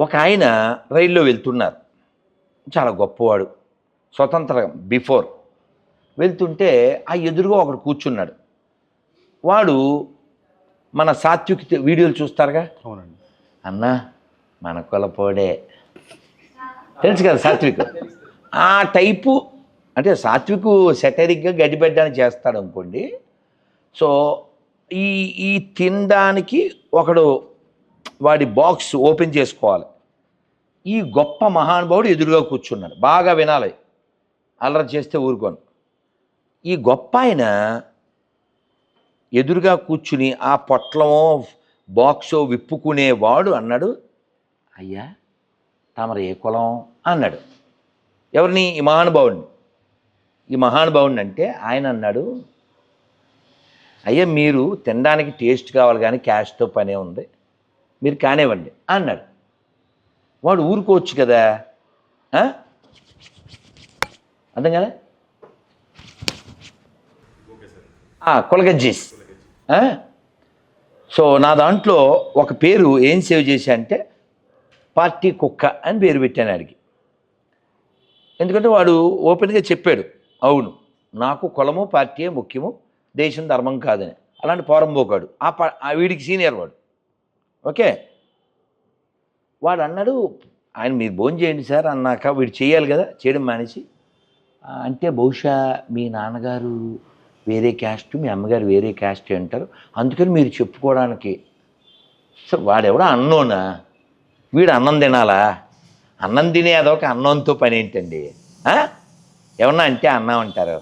ఒక ఆయన రైల్లో వెళ్తున్నారు. చాలా గొప్పవాడు. స్వతంత్ర బిఫోర్. వెళ్తుంటే ఆ ఎదురుగా ఒకడు కూర్చున్నాడు. వాడు మన సాత్విక్ వీడియోలు చూస్తారుగా? అవునండి. అన్నా మన కొలపోడే. తెలుసు కదా సాత్విక్? ఆ టైపు అంటే సాత్విక్ సెటరిక్గా గడ్డిపెట్టడానికి చేస్తాడు అనుకోండి. సో ఈ ఈ తినడానికి ఒకడు వాడి బాక్స్ ఓపెన్ చేసుకోవాలి. ఈ గొప్ప మహానుభావుడు ఎదురుగా కూర్చున్నాడు. బాగా వినాలి. అల్లరి చేస్తే ఊరుకోను. ఈ గొప్ప ఆయన ఎదురుగా కూర్చుని ఆ పొట్లమో బాక్సో విప్పుకునేవాడు అన్నాడు. అయ్యా తమరు ఏ కులం అన్నాడు. ఎవరిని? ఈ మహానుభావుడిని ఈ మహానుభావుడిని అంటే ఆయన అన్నాడు. అయ్యా మీరు తినడానికి టేస్ట్ కావాలి కానీ క్యాష్తో పనే ఉంది. మీరు కానివ్వండి అన్నాడు. వాడు ఊరుకోవచ్చు కదా? అర్థం కదా కొలగజ్జీస్ సో నా దాంట్లో ఒక పేరు ఏం సేవ్ చేశా అంటే పార్టీ కుక్క అని పేరు పెట్టాను ఆడికి. ఎందుకంటే వాడు ఓపెన్గా చెప్పాడు అవును నాకు కులము పార్టీయే ముఖ్యము దేశం ధర్మం కాదని. అలాంటి పోరంబోకాడు. ఆ ఆ వీడికి సీనియర్ వాడు. ఓకే. వాడు అన్నాడు ఆయన మీరు భోజనం చేయండి సార్ అన్నాక వీడు చేయాలి కదా చేయడం మానేసి. "ఆ, అంటే బహుశా మీ నాన్నగారు వేరే క్యాస్ట్ మీ అమ్మగారు వేరే క్యాస్ట్ అంటారు. అందుకని మీరు చెప్పుకోవడానికి. సో వాడెవడో అన్నోనా? వీడు అన్నం తినాలా? అన్నం తినే అదొక అన్నంతో పని ఏంటండి? ఏమన్నా అంటే అన్నం అంటారు.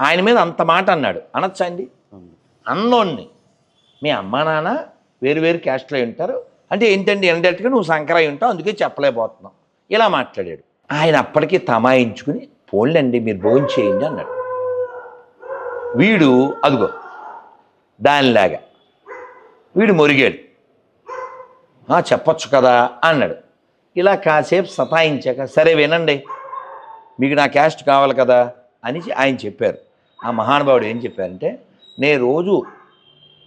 ఆయన మీద అంత మాట అన్నాడు. అనొచ్చా అండి? అవును. అన్నోన్ని. మీ అమ్మా నాన్న వేరు వేరు క్యాస్ట్లో ఉంటారు. అంటే ఏంటండి ఎండట్టుగా నువ్వు సంక్రాయి ఉంటావు అందుకే చెప్పలేకపోతున్నావు. ఇలా మాట్లాడాడు. ఆయన అప్పటికీ తమాయించుకుని పోన్లండి మీరు భోజనం చేయండి అన్నాడు. వీడు అదిగో దానిలాగా వీడు మొరిగాడు. చెప్పచ్చు చెప్పొచ్చు కదా అన్నాడు. ఇలా కాసేపు సతాయించాక సరే వినండి మీకు నా క్యాస్ట్ కావాలి కదా అని ఆయన చెప్పారు. ఆ మహానుభావుడు ఏం చెప్పారంటే నేను రోజు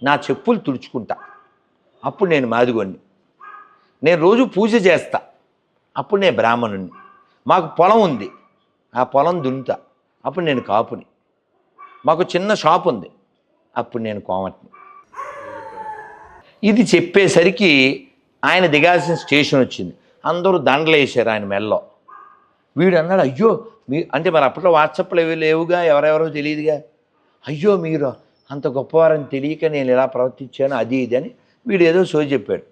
నా చెప్పులు తుడుచుకుంటా. అప్పుడు నేను మాదిగోని నేను రోజు పూజ చేస్తా. అప్పుడు నేను బ్రాహ్మణుణ్ణి. మాకు పొలం ఉంది. ఆ పొలం దున్నుతా. అప్పుడు నేను కాపుని. మాకు చిన్న షాప్ ఉంది. అప్పుడు నేను కోమటిని. ఇది చెప్పేసరికి ఆయన దిగాల్సిన స్టేషన్ వచ్చింది. అందరూ దండలు వేసారు ఆయన మెల్లో వీడు అన్నాడు అయ్యో మీ అంటే మరి అప్పట్లో వాట్సాప్లు ఏవి లేవుగా? ఎవరెవరో తెలియదుగా? అయ్యో మీరు అంత గొప్పవారని తెలియక నేను ఇలా ప్రవర్తించాను అది ఇది అని వీడు ఏదో సో చెప్పాడు.